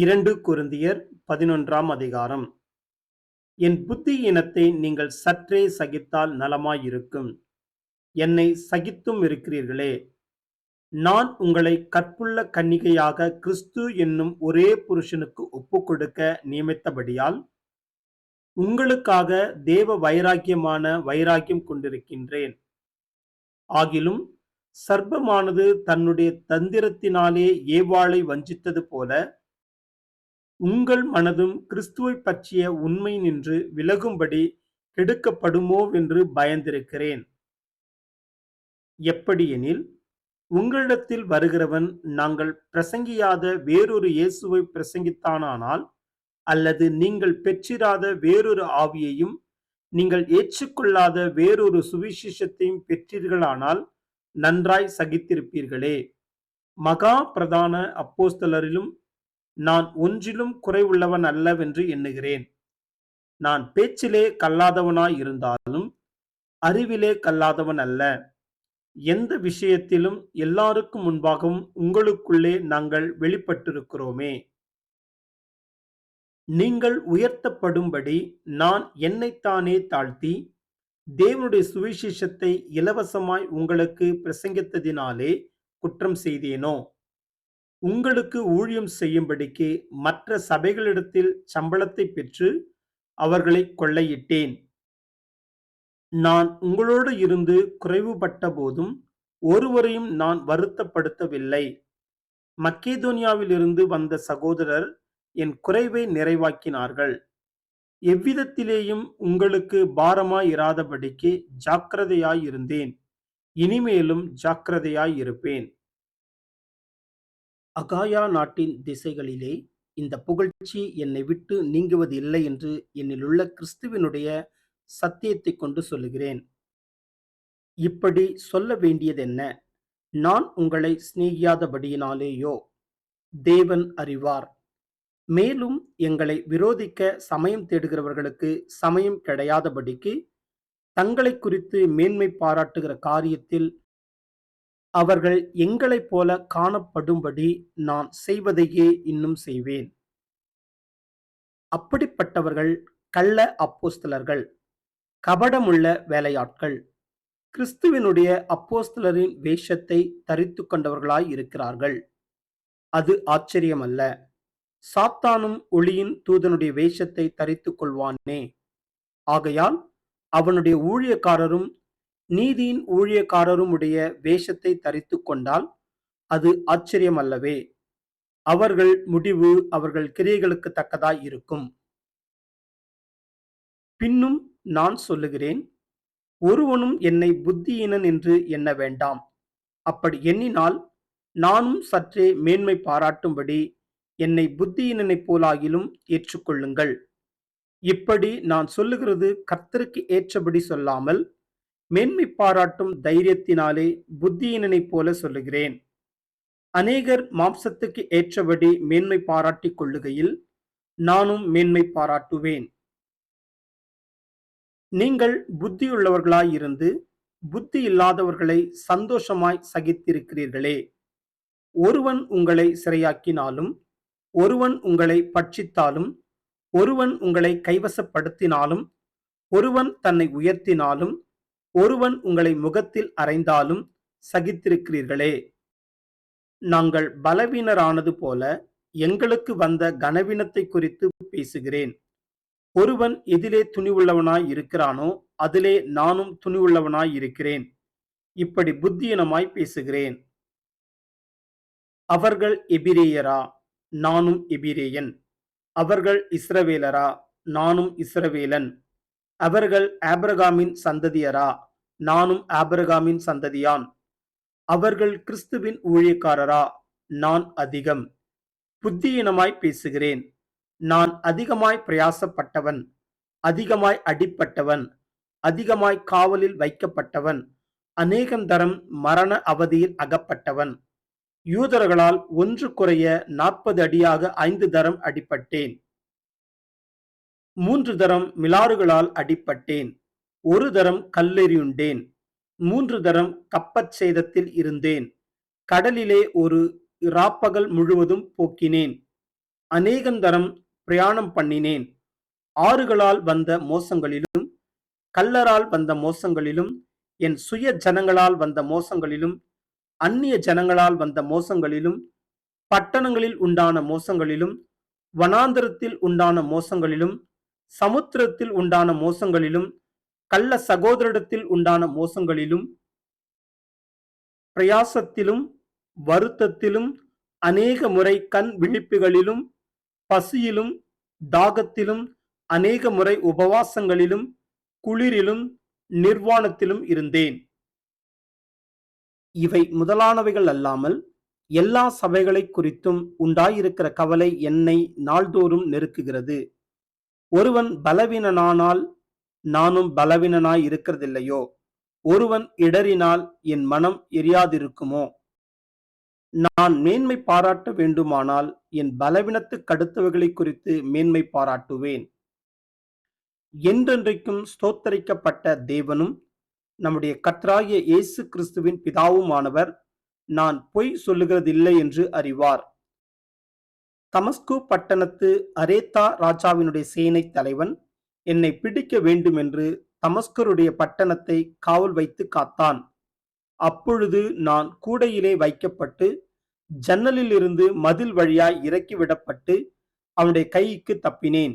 இரண்டு குருந்தியர் பதினொன்றாம் அதிகாரம். என் புத்தி இனத்தை நீங்கள் சற்றே சகித்தால் நலமாயிருக்கும். என்னை சகித்தும் இருக்கிறீர்களே. நான் உங்களை கற்புள்ள கன்னிகையாக கிறிஸ்து என்னும் ஒரே புருஷனுக்கு ஒப்புக்கொடுக்க நியமித்தபடியால் உங்களுக்காக தேவ வைராக்கியமான வைராக்கியம் கொண்டிருக்கின்றேன். ஆகிலும் சர்ப்பமானது தன்னுடைய தந்திரத்தினாலே ஏவாளை வஞ்சித்தது போல உங்கள் மனதும் கிறிஸ்துவைப் பற்றிய உண்மை நின்று விலகும்படி கெடுக்கப்படுமோவென்று பயந்திருக்கிறேன். எப்படியெனில் உங்களிடத்தில் வருகிறவன் நாங்கள் பிரசங்கியாத வேறொரு இயேசுவை பிரசங்கித்தானானால் அல்லது நீங்கள் பெற்றிராத வேறொரு ஆவியையும் நீங்கள் ஏற்றுக்கொள்ளாத வேறொரு சுவிசேஷத்தையும் பெற்றீர்களானால் நன்றாய் சகித்திருப்பீர்களே. மகா பிரதான அப்போஸ்தலரிலும் நான் ஒன்றிலும் குறைவுள்ளவன் அல்லவென்று எண்ணுகிறேன். நான் பேச்சிலே கல்லாதவனாய் இருந்தாலும் அறிவிலே கல்லாதவன் அல்ல. எந்த விஷயத்திலும் எல்லாருக்கும் முன்பாகவும் உங்களுக்குள்ளே நாங்கள் வெளிப்பட்டிருக்கிறோமே. நீங்கள் உயர்த்தப்படும்படி நான் என்னைத்தானே தாழ்த்தி தேவனுடைய சுவிசேஷத்தை இலவசமாய் உங்களுக்கு பிரசங்கித்ததினாலே குற்றம் செய்தேனோ? உங்களுக்கு ஊழியம் செய்யும்படிக்கு மற்ற சபைகளிடத்தில் சம்பளத்தை பெற்று அவர்களை கொள்ளையிட்டேன். நான் உங்களோடு இருந்து குறைவுபட்ட போதும் ஒருவரையும் நான் வருத்தப்படுத்தவில்லை. மக்கேதோனியாவிலிருந்து வந்த சகோதரர் என் குறைவை நிறைவாக்கினார்கள். எவ்விதத்திலேயும் உங்களுக்கு பாரமாயிராதபடிக்கு ஜாக்கிரதையாயிருந்தேன். இனிமேலும் ஜாக்கிரதையாயிருப்பேன். அகாயா நாட்டின் திசைகளிலே இந்த புகழ்ச்சி என்னை விட்டு நீங்குவது இல்லை என்று என்னிலுள்ள கிறிஸ்துவினுடைய சத்தியத்தை கொண்டு சொல்லுகிறேன். இப்படி சொல்ல வேண்டியதென்ன? நான் உங்களை சிநேகியாதபடியினாலேயோ? தேவன் அறிவார். மேலும் எங்களை விரோதிக்க சமயம் தேடுகிறவர்களுக்கு சமயம் கிடையாதபடிக்கு தங்களை குறித்து மேன்மை பாராட்டுகிற காரியத்தில் அவர்கள் எங்களைப் போல காணப்படும்படி நான் செய்வதையே இன்னும் செய்வேன். அப்படிப்பட்டவர்கள் கள்ள அப்போஸ்தலர்கள் கபடமுள்ள வேலையாட்கள் கிறிஸ்துவினுடைய அப்போஸ்தலரின் வேஷத்தை தரித்து கொண்டவர்களாய் இருக்கிறார்கள். அது ஆச்சரியமல்ல. சாத்தானும் ஒளியின் தூதனுடைய வேஷத்தை தரித்து கொள்வானே. ஆகையால் அவனுடைய ஊழியக்காரரும் நீதியின் ஊழியக்காரரும் உடைய வேஷத்தை தரித்து கொண்டால் அது ஆச்சரியம் அல்லவே அவர்கள் முடிவு அவர்கள் கிரியைகளுக்கு தக்கதாய் இருக்கும். பின்னும் நான் சொல்லுகிறேன் ஒருவனும் என்னை புத்தியீனன் என்று எண்ண வேண்டாம். அப்படி எண்ணினால் நானும் சற்றே மேன்மை பாராட்டும்படி என்னை புத்தியினனைப் போலாகிலும் ஏற்றுக்கொள்ளுங்கள். இப்படி நான் சொல்லுகிறது கர்த்தருக்கு ஏற்றபடி சொல்லாமல் மேன்மை பாராட்டும் தைரியத்தினாலே புத்தியினனைப் போல சொல்லுகிறேன். அநேகர் மாம்சத்துக்கு ஏற்றபடி மேன்மை பாராட்டிக் கொள்ளுகையில் நானும் மேன்மை பாராட்டுவேன். நீங்கள் புத்தியுள்ளவர்களாயிருந்து புத்தி இல்லாதவர்களை சந்தோஷமாய் சகித்திருக்கிறீர்களே. ஒருவன் உங்களை சிறையாக்கினாலும் ஒருவன் உங்களை பட்சித்தாலும் ஒருவன் உங்களை கைவசப்படுத்தினாலும் ஒருவன் தன்னை உயர்த்தினாலும் ஒருவன் உங்களை முகத்தில் அறைந்தாலும் சகித்திருக்கிறீர்களே. நாங்கள் பலவீனரானது போல எங்களுக்கு வந்த கனவீனத்தை குறித்து பேசுகிறேன். ஒருவன் எதிலே துணிவுள்ளவனாய் இருக்கிறானோ அதிலே நானும் துணிவுள்ளவனாய் இருக்கிறேன். இப்படி புத்தியனமாய் பேசுகிறேன். அவர்கள் எபிரேயரா? நானும் எபிரேயன். அவர்கள் இஸ்ரவேலரா? நானும் இஸ்ரவேலன். அவர்கள் ஆபிரகாமின் சந்ததியரா? நானும் ஆபிரகாமின் சந்ததியான். அவர்கள் கிறிஸ்துவின் ஊழியக்காரரா? நான் அதிகம். புத்தியினமாய் பேசுகிறேன். நான் அதிகமாய் பிரயாசப்பட்டவன். அதிகமாய் அடிப்பட்டவன். அதிகமாய் காவலில் வைக்கப்பட்டவன். அநேகம் தரம் மரண அவதியில் அகப்பட்டவன். யூதர்களால் ஒன்று குறைய நாற்பது அடியாக ஐந்து தரம் அடிப்பட்டேன். மூன்று தரம் மிலாறுகளால் அடிப்பட்டேன். ஒரு தரம் கல்லெறியுண்டேன் மூன்று தரம் கப்பச் சேதத்தில் இருந்தேன் கடலிலே ஒரு இராப்பகல் முழுவதும் போக்கினேன் அநேகந்தரம் பிரயாணம் பண்ணினேன் ஆறுகளால் வந்த மோசங்களிலும் கல்லரால் வந்த மோசங்களிலும் என் சுய ஜனங்களால் வந்த மோசங்களிலும் அந்நிய ஜனங்களால் வந்த மோசங்களிலும் பட்டணங்களில் உண்டான மோசங்களிலும் வனாந்தரத்தில் உண்டான மோசங்களிலும் சமுத்திரத்தில் உண்டான மோசங்களிலும் கள்ள சகோதரிடத்தில் உண்டான மோசங்களிலும் பிரயாசத்திலும் வருத்தத்திலும் அநேக முறை கண் விழிப்புகளிலும் பசியிலும் தாகத்திலும் அநேக முறை உபவாசங்களிலும் குளிரிலும் நிர்வாணத்திலும் இருந்தேன். இவை முதலானவைகள் அல்லாமல் எல்லா சபைகளை குறித்தும் உண்டாயிருக்கிற கவலை என்னை நாள்தோறும் நெருக்குகிறது. ஒருவன் பலவீனனானால் நானும் பலவீனனாய் இருக்கிறதில்லையோ? ஒருவன் இடறினால் என் மனம் எரியாதிருக்குமோ? நான் மேன்மை பாராட்ட வேண்டுமானால் என் பலவீனத்துக்கு அடுத்தவைகளை குறித்து மேன்மை பாராட்டுவேன். என்றென்றைக்கும் ஸ்தோத்தரிக்கப்பட்ட தேவனும் நம்முடைய கர்த்தராகிய இயேசு கிறிஸ்துவின் பிதாவுமானவர் நான் பொய் சொல்லுகிறதில்லை என்று அறிவார். தமஸ்கு பட்டணத்து அரேத்தா ராஜாவினுடைய சேனை தலைவன் என்னை பிடிக்க வேண்டுமென்று தமஸ்கருடைய பட்டணத்தை காவல் வைத்து காத்தான். அப்பொழுது நான் கூடையிலே வைக்கப்பட்டு ஜன்னலிலிருந்து மதில் வழியாய் இறக்கிவிடப்பட்டு அவனுடைய கைக்கு தப்பினேன்.